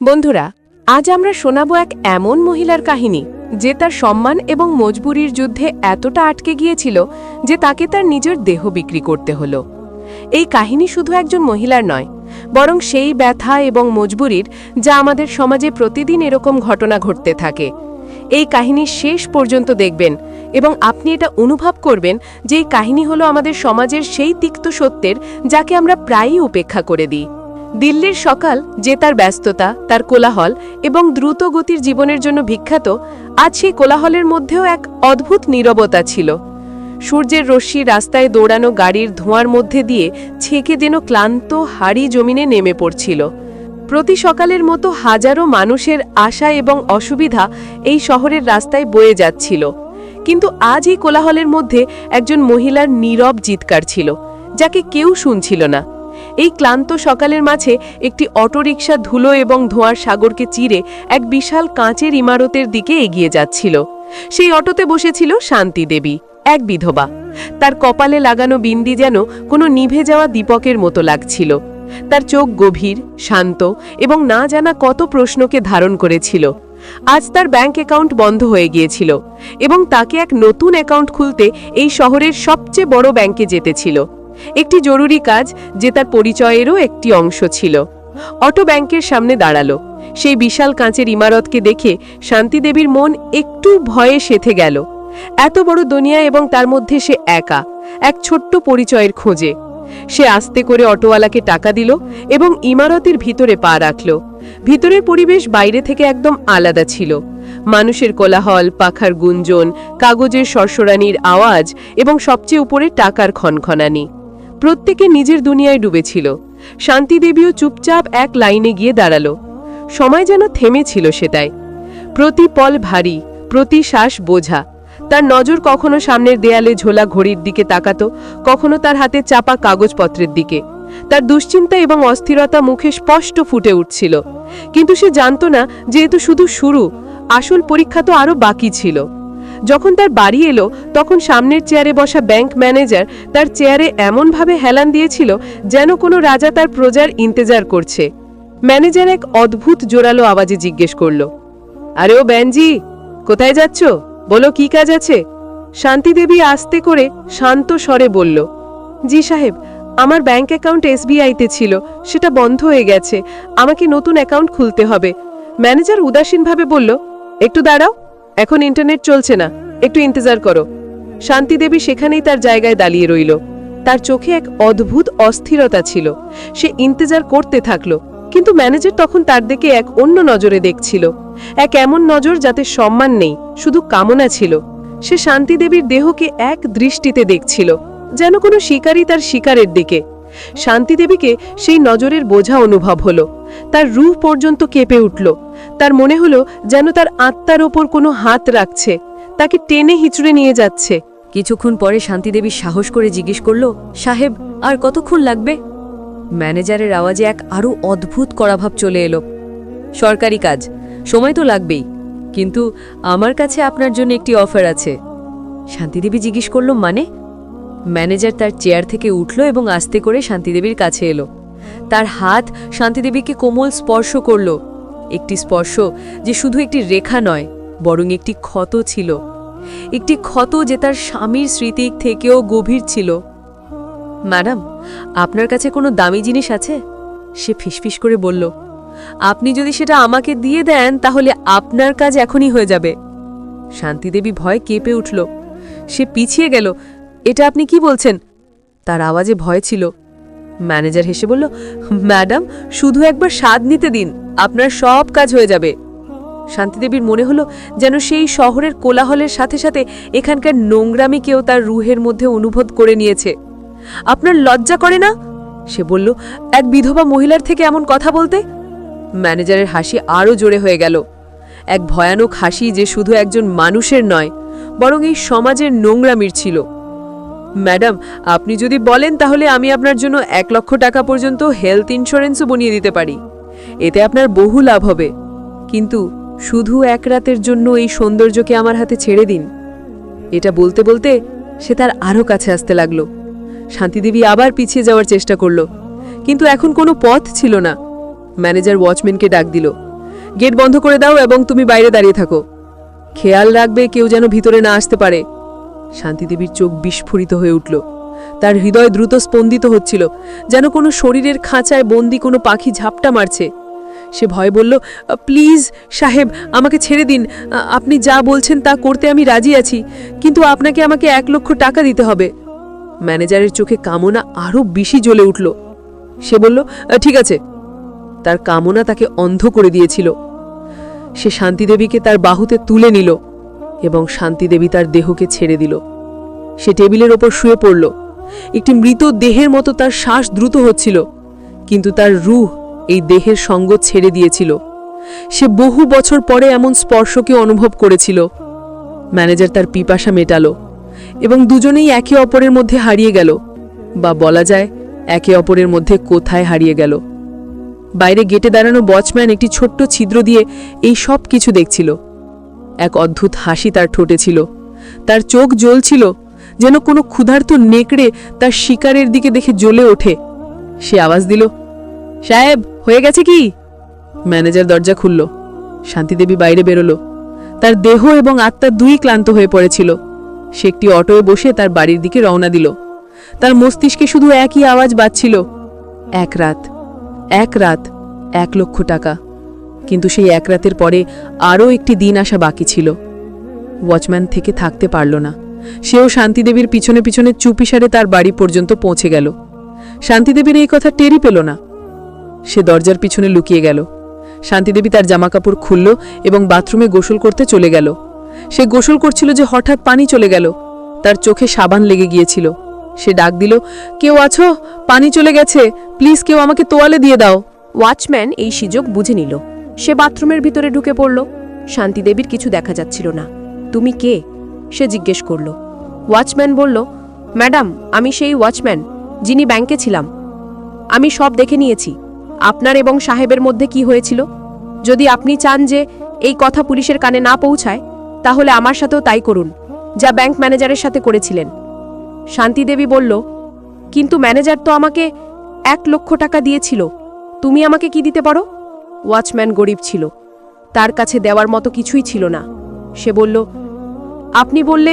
বন্ধুরা, আজ আমরা শোনাবো এক এমন মহিলার কাহিনী যে তার সম্মান এবং মজবুরির যুদ্ধে এতটা আটকে গিয়েছিল যে তাকে তার নিজের দেহ বিক্রি করতে হলো। এই কাহিনী শুধু একজন মহিলার নয়, বরং সেই ব্যথা এবং মজবুরির যা আমাদের সমাজে প্রতিদিন এরকম ঘটনা ঘটতে থাকে। এই কাহিনী শেষ পর্যন্ত দেখবেন এবং আপনি এটা অনুভব করবেন যে এই কাহিনী হলো আমাদের সমাজের সেই তিক্ত সত্যের যাকে আমরা প্রায়ই উপেক্ষা করে দিই। দিল্লির সকাল, যে তার ব্যস্ততা, তার কোলাহল এবং দ্রুত গতির জীবনের জন্য বিখ্যাত, আজ সেই কোলাহলের মধ্যেও এক অদ্ভুত নীরবতা ছিল। সূর্যের রশ্মি রাস্তায় দৌড়ানো গাড়ির ধোঁয়ার মধ্যে দিয়ে ছেকে যেন ক্লান্ত হাড়ি জমিনে নেমে পড়ছিল। প্রতি সকালের মতো হাজারো মানুষের আশা এবং অসুবিধা এই শহরের রাস্তায় বয়ে যাচ্ছিল। কিন্তু আজ এই কোলাহলের মধ্যে একজন মহিলার নীরব চিৎকার ছিল, যাকে কেউ শুনছিল না। এই ক্লান্ত সকালের মাঝে একটি অটোরিকশা ধুলো এবং ধোঁয়ার সাগরকে চিরে এক বিশাল কাঁচের ইমারতের দিকে এগিয়ে যাচ্ছিল। সেই অটোতে বসেছিল শান্তি দেবী, এক বিধবা। তার কপালে লাগানো বিন্দি যেন কোনো নিভে যাওয়া দীপকের মতো লাগছিল। তার চোখ গভীর, শান্ত এবং না জানা কত প্রশ্নকে ধারণ করেছিল। আজ তার ব্যাংক অ্যাকাউন্ট বন্ধ হয়ে গিয়েছিল এবং তাকে এক নতুন অ্যাকাউন্ট খুলতে এই শহরের সবচেয়ে বড় ব্যাংকে যেতেছিল একটি জরুরি কাজ যে তার পরিচয়েরও একটি অংশ ছিল। অটো ব্যাংকের সামনে দাঁড়াল। সেই বিশাল কাঁচের ইমারতকে দেখে শান্তিদেবীর মন একটু ভয়ে সেথে গেল। এত বড় দুনিয়া এবং তার মধ্যে সে একা, এক ছোট্ট পরিচয়ের খোঁজে। সে আস্তে করে অটোওয়ালাকে টাকা দিল এবং ইমারতের ভিতরে পা রাখল। ভিতরের পরিবেশ বাইরে থেকে একদম আলাদা ছিল। মানুষের কোলাহল, পাখার গুঞ্জন, কাগজের সরসরানির আওয়াজ এবং সবচেয়ে উপরে টাকার খনখনানি প্রত্যেকে নিজের দুনিয়ায় ডুবেছিল। শান্তিদেবীও চুপচাপ এক লাইনে গিয়ে দাঁড়াল। সময় যেন থেমেছিল সেটাই। প্রতি পল ভারী, প্রতি শ্বাস বোঝা। তার নজর কখনো সামনের দেয়ালে ঝোলা ঘড়ির দিকে তাকাতো, কখনো তার হাতে চাপা কাগজপত্রের দিকে। তার দুশ্চিন্তা এবং অস্থিরতা মুখে স্পষ্ট ফুটে উঠছিল। কিন্তু সে জানত না, যেহেতু শুধু শুরু, আসল পরীক্ষা তো আরও বাকি ছিল। যখন তার বাড়ি এলো, তখন সামনের চেয়ারে বসা ব্যাংক ম্যানেজার তার চেয়ারে এমনভাবে হেলান দিয়েছিল যেন কোনো রাজা তার প্রজার ইন্তেজার করছে। ম্যানেজার এক অদ্ভুত জোরালো আওয়াজে জিজ্ঞেস করল, আরে ও ব্যানজি, কোথায় যাচ্ছ? বলো কি কাজ আছে? শান্তিদেবী আস্তে করে শান্ত স্বরে বলল, জি সাহেব, আমার ব্যাংক অ্যাকাউন্ট এসবিআইতে ছিল, সেটা বন্ধ হয়ে গেছে, আমাকে নতুন অ্যাকাউন্ট খুলতে হবে। ম্যানেজার উদাসীনভাবে বলল, একটু দাঁড়াও এখন ইন্টারনেট চলছে না, একটু ইন্তজার করো। শান্তিদেবী সেখানেই তার জায়গায় দাঁড়িয়ে রইল। তার চোখে এক অদ্ভুত অস্থিরতা ছিল। সে ইন্তজার করতে থাকল, কিন্তু ম্যানেজার তখন তার দিকে এক অন্য নজরে দেখছিল। এক এমন নজর যাতে সম্মান নেই, শুধু কামনা ছিল। সে শান্তিদেবীর দেহকে এক দৃষ্টিতে দেখছিল, যেন কোনো শিকারী তার শিকারের দিকে। শান্তিদেবীকে সেই নজরের বোঝা অনুভব হলো। তার রূহ পর্যন্ত কেঁপে উঠল। তার মনে হলো যেন তার আত্মার ওপর কোনো হাত রাখছে। তাকে টেনে হিচড়ে নিয়ে যাচ্ছে। কিছুক্ষণ পরে শান্তিদেবী সাহস করে জিজ্ঞেস করল, সাহেব, আর কতক্ষণ লাগবে? ম্যানেজারের আওয়াজে এক আরও অদ্ভুত কড়াভাব চলে এলো। সরকারি কাজ, সময় তো লাগবেই, কিন্তু আমার কাছে আপনার জন্য একটি অফার আছে। শান্তিদেবী জিজ্ঞেস করল মানে? ম্যানেজার তার চেয়ার থেকে উঠল এবং আস্তে করে শান্তিদেবীর কাছে এলো। তার হাত শান্তিদেবীকে কোমল স্পর্শ করল। একটি স্পর্শ যে শুধু একটি রেখা নয়, বরং একটি ক্ষত ছিল। একটি ক্ষত যে তার স্বামীর স্মৃতির থেকেও গভীর ছিল। ম্যাডাম, আপনার কাছে কোনো দামি জিনিস আছে? সে ফিসফিস করে বলল, আপনি যদি সেটা আমাকে দিয়ে দেন, তাহলে আপনার কাজ এখনই হয়ে যাবে। শান্তিদেবী ভয় কেঁপে উঠল। সে পিছিয়ে গেল এটা আপনি কি বলছেন? তার আওয়াজে ভয় ছিল। ম্যানেজার হেসে বলল, ম্যাডাম, শুধু একবার স্বাদ নিতে দিন, আপনার সব কাজ হয়ে যাবে। শান্তিদেবীর মনে হলো যেন সেই শহরের কোলাহলের সাথে সাথে এখানকার নোংরামিকেও তার রুহের মধ্যে অনুভব করে নিয়েছে। আপনার লজ্জা করে না? সে বলল, এক বিধবা মহিলার থেকে এমন কথা বলতে? ম্যানেজারের হাসি আরও জোরে হয়ে গেল। এক ভয়ানক হাসি যে শুধু একজন মানুষের নয়, বরং এই সমাজের নোংরামির ছিল। ম্যাডাম, আপনি যদি বলেন তাহলে আমি আপনার জন্য এক লক্ষ টাকা পর্যন্ত হেলথ ইন্স্যুরেন্সও বনিয়ে দিতে পারি। এতে আপনার বহু লাভ হবে। কিন্তু শুধু এক রাতের জন্য এই সৌন্দর্যকে আমার হাতে ছেড়ে দিন। এটা বলতে বলতে সে তার আরও কাছে আসতে লাগল। শান্তিদেবী আবার পিছিয়ে যাওয়ার চেষ্টা করল। কিন্তু এখন কোনো পথ ছিল না। ম্যানেজার ওয়াচম্যানকে ডাক দিল, গেট বন্ধ করে দাও এবং তুমি বাইরে দাঁড়িয়ে থাকো। খেয়াল রাখবে কেউ যেন ভিতরে না আসতে পারে। শান্তিদেবীর চোখ বিস্ফোরিত হয়ে উঠল। তার হৃদয় দ্রুত স্পন্দিত হচ্ছিল, যেন কোনো শরীরের খাঁচায় বন্দি কোনো পাখি ঝাপটা মারছে। সে ভয় বলল, প্লিজ, সাহেব, আমাকে ছেড়ে দিন। আপনি যা বলছেন তা করতে আমি রাজি আছি, কিন্তু আপনাকে আমাকে এক লক্ষ টাকা দিতে হবে। ম্যানেজারের চোখে কামনা আরও বেশি জ্বলে উঠল। সে বলল, ঠিক আছে। তার কামনা তাকে অন্ধ করে দিয়েছিল। সে শান্তিদেবীকে তার বাহুতে তুলে নিল। এবং শান্তিদেবী তার দেহকে ছেড়ে দিল। সে টেবিলের ওপর শুয়ে পড়ল। একটি মৃত দেহের মতো তার শ্বাস দ্রুত হচ্ছিল, কিন্তু তার রুহ এই দেহের সঙ্গ ছেড়ে দিয়েছিল। সে বহু বছর পরে এমন স্পর্শকে অনুভব করেছিল। ম্যানেজার তার পিপাসা মেটালো এবং দুজনেই একে অপরের মধ্যে হারিয়ে গেল, বা বলা যায় একে অপরের মধ্যে কোথায় হারিয়ে গেল। বাইরে গেটে দাঁড়ানো ওয়াচম্যান একটি ছোট্ট ছিদ্র দিয়ে এই সব কিছু দেখছিল। এক অদ্ভুত হাসি তার ঠোঁটে ছিল। তার চোখ জ্বলছিল, যেন কোনো ক্ষুধার্ত নেকড়ে তার শিকারের দিকে দেখে জ্বলে ওঠে। সে আওয়াজ দিল, সাহেব, হয়ে গেছে কি? ম্যানেজার দরজা খুলল। শান্তিদেবী বাইরে বেরোলো। তার দেহ এবং আত্মা দুই ক্লান্ত হয়ে পড়েছিল। সে একটি অটোয় বসে তার বাড়ির দিকে রওনা দিল। তার মস্তিষ্কে শুধু একই আওয়াজ বাজছিল, এক রাত এক রাত, এক লক্ষ টাকা। কিন্তু সেই এক রাতের পরে আরও একটি দিন আসা বাকি ছিল। ওয়াচম্যান থেকে থাকতে পারল না। সেও শান্তিদেবীর পিছনে পিছনে চুপিসারে তার বাড়ি পর্যন্ত পৌঁছে গেল। শান্তিদেবীর এই কথা টেরি পেল না। সে দরজার পিছনে লুকিয়ে গেল। শান্তিদেবী তার জামাকাপড় খুলল এবং বাথরুমে গোসল করতে চলে গেল। সে গোসল করছিল যে হঠাৎ পানি চলে গেল। তার চোখে সাবান লেগে গিয়েছিল। সে ডাক দিল, কেউ আছো? পানি চলে গেছে। প্লিজ কেউ আমাকে তোয়ালে দিয়ে দাও। ওয়াচম্যান এই সুযোগ বুঝে নিল। সে বাথরুমের ভিতরে ঢুকে পড়ল। শান্তিদেবীর কিছু দেখা যাচ্ছিল না। তুমি কে? সে জিজ্ঞেস করল। ওয়াচম্যান বলল, ম্যাডাম, আমি সেই ওয়াচম্যান, যিনি ব্যাংকে ছিলাম। আমি সব দেখে নিয়েছি। আপনার এবং সাহেবের মধ্যে কি হয়েছিল? যদি আপনি চান যে এই কথা পুলিশের কানে না পৌঁছায়, তাহলে আমার সাথেও তাই করুন, যা ব্যাংক ম্যানেজারের সাথে করেছিলেন। শান্তিদেবী বলল, কিন্তু ম্যানেজার তো আমাকে এক লক্ষ টাকা দিয়েছিল। তুমি আমাকে কি দিতে পারো? ওয়াচম্যান গরিব ছিল। তার কাছে দেওয়ার মতো কিছুই ছিল না। সে বলল, আপনি বললে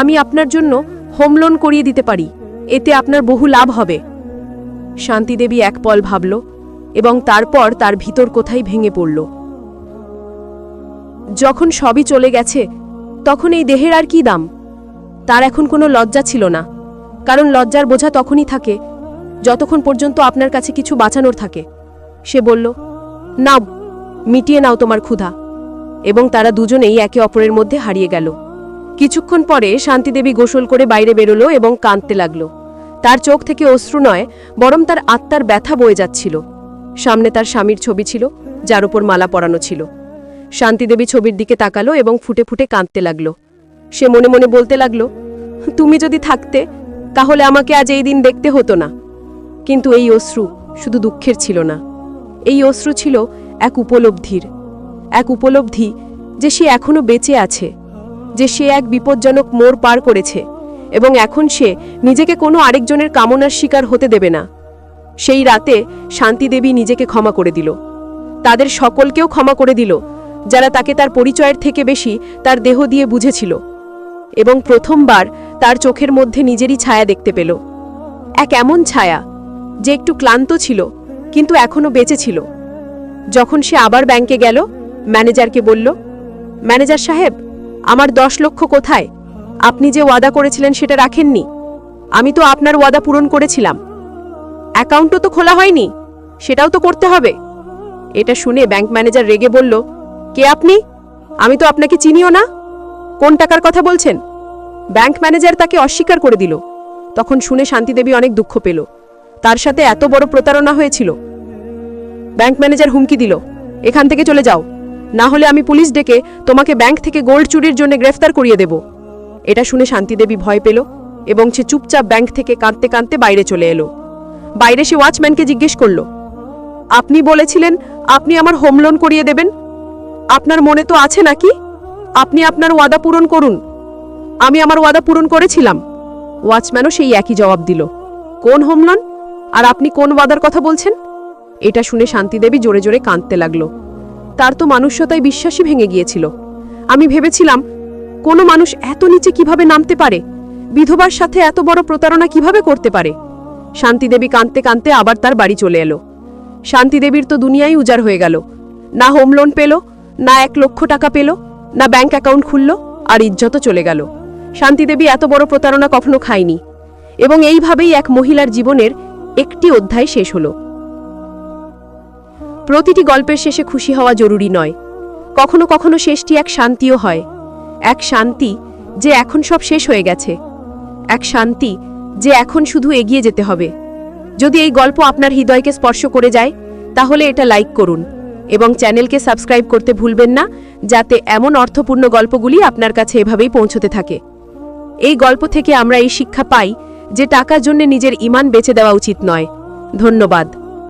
আমি আপনার জন্য হোম লোন করিয়ে দিতে পারি। এতে আপনার বহু লাভ হবে। শান্তিদেবী এক পল ভাবল এবং তারপর তার ভিতর কোথায় ভেঙে পড়ল। যখন সবই চলে গেছে, তখন এই দেহের আর কি দাম? তার এখন কোনো লজ্জা ছিল না, কারণ লজ্জার বোঝা তখনই থাকে, যতক্ষণ পর্যন্ত আপনার কাছে কিছু বাঁচানোর থাকে। সে বলল নাও, মিটিয়ে নাও তোমার ক্ষুধা। এবং তারা দুজনেই একে অপরের মধ্যে হারিয়ে গেল। কিছুক্ষণ পরে শান্তিদেবী গোসল করে বাইরে বেরোলো এবং কাঁদতে লাগল। তার চোখ থেকে অশ্রু নয়, বরং তার আত্মার ব্যথা বয়ে যাচ্ছিল। সামনে তার স্বামীর ছবি ছিল, যার উপর মালা পরানো ছিল। শান্তিদেবী ছবির দিকে তাকালো এবং ফুটে ফুটে কাঁদতে লাগল। সে মনে মনে বলতে লাগল, তুমি যদি থাকতে, তাহলে আমাকে আজ এই দিন দেখতে হতো না। কিন্তু এই অশ্রু শুধু দুঃখের ছিল না। এই অশ্রু ছিল এক উপলব্ধির। এক উপলব্ধি যে সে এখনও বেঁচে আছে, যে সে এক বিপজ্জনক মোড় পার করেছে, এবং এখন সে নিজেকে কোনো আরেকজনের কামনার শিকার হতে দেবে না। সেই রাতে শান্তিদেবী নিজেকে ক্ষমা করে দিল। তাদের সকলকেও ক্ষমা করে দিল, যারা তাকে তার পরিচয়ের থেকে বেশি তার দেহ দিয়ে বুঝেছিল, এবং প্রথমবার তার চোখের মধ্যে নিজেরই ছায়া দেখতে পেল। এক এমন ছায়া, যে একটু ক্লান্ত ছিল কিন্তু এখনও বেঁচে ছিল। যখন সে আবার ব্যাংকে গেল, ম্যানেজারকে বলল, ম্যানেজার সাহেব, আমার দশ লক্ষ কোথায়? আপনি যে ওয়াদা করেছিলেন সেটা রাখেননি। আমি তো আপনার ওয়াদা পূরণ করেছিলাম। অ্যাকাউন্টও তো খোলা হয়নি, সেটাও তো করতে হবে। এটা শুনে ব্যাংক ম্যানেজার রেগে বলল, কে আপনি? আমি তো আপনাকে চিনিও না। কোন টাকার কথা বলছেন? ব্যাংক ম্যানেজার তাকে অস্বীকার করে দিল। তখন শুনে শান্তিদেবী অনেক দুঃখ পেল। তার সাথে এত বড় প্রতারণা হয়েছিল। ব্যাংক ম্যানেজার হুমকি দিল, এখান থেকে চলে যাও। না হলে আমি পুলিশ ডেকে তোমাকে ব্যাংক থেকে গোল্ড চুরির জন্য গ্রেফতার করিয়ে দেব। এটা শুনে শান্তিদেবী ভয় পেল এবং সে চুপচাপ ব্যাংক থেকে কাঁদতে কাঁদতে বাইরে চলে এলো। বাইরে সে ওয়াচম্যানকে জিজ্ঞেস করল, আপনি বলেছিলেন আপনি আমার হোম লোন করিয়ে দেবেন? আপনার মনে তো আছে নাকি? আপনি আপনার ওয়াদা পূরণ করুন। আমি আমার ওয়াদা পূরণ করেছিলাম। ওয়াচম্যানও সেই একই জবাব দিল, কোন হোম লোন? আর আপনি কোন ওয়াদার কথা বলছেন? এটা শুনে শান্তিদেবী জোরে জোরে কাঁদতে লাগল। তার তো মানুষ্যতায় বিশ্বাসই ভেঙে গিয়েছিল। আমি ভেবেছিলাম, কোনো মানুষ এত নিচে কীভাবে নামতে পারে? বিধবার সাথে এত বড় প্রতারণা কীভাবে করতে পারে? শান্তিদেবী কাঁদতে কাঁদতে আবার তার বাড়ি চলে এলো। শান্তিদেবীর তো দুনিয়াই উজাড় হয়ে গেল। না হোম লোন পেল, না এক লক্ষ টাকা পেল, না ব্যাংক অ্যাকাউন্ট খুলল, আর ইজ্জতও চলে গেল। শান্তিদেবী এত বড় প্রতারণা কখনো খায়নি। এবং এইভাবেই এক মহিলার জীবনের একটি অধ্যায় শেষ হলো। প্রতিটি গল্পের শেষে খুশি হওয়া জরুরি নয়। কখনো কখনো শেষটি এক শান্তিও হয়। এক শান্তি যে এখন সব শেষ হয়ে গেছে। এক শান্তি যে এখন শুধু এগিয়ে যেতে হবে। যদি এই গল্প আপনার হৃদয়কে স্পর্শ করে যায়, তাহলে এটা লাইক করুন এবং চ্যানেলকে সাবস্ক্রাইব করতে ভুলবেন না, যাতে এমন অর্থপূর্ণ গল্পগুলি আপনার কাছে এভাবেই পৌঁছতে থাকে। এই গল্প থেকে আমরা এই শিক্ষা পাই যে টাকার জন্য নিজের ইমান বেছে দেওয়া উচিত নয়। ধন্যবাদ।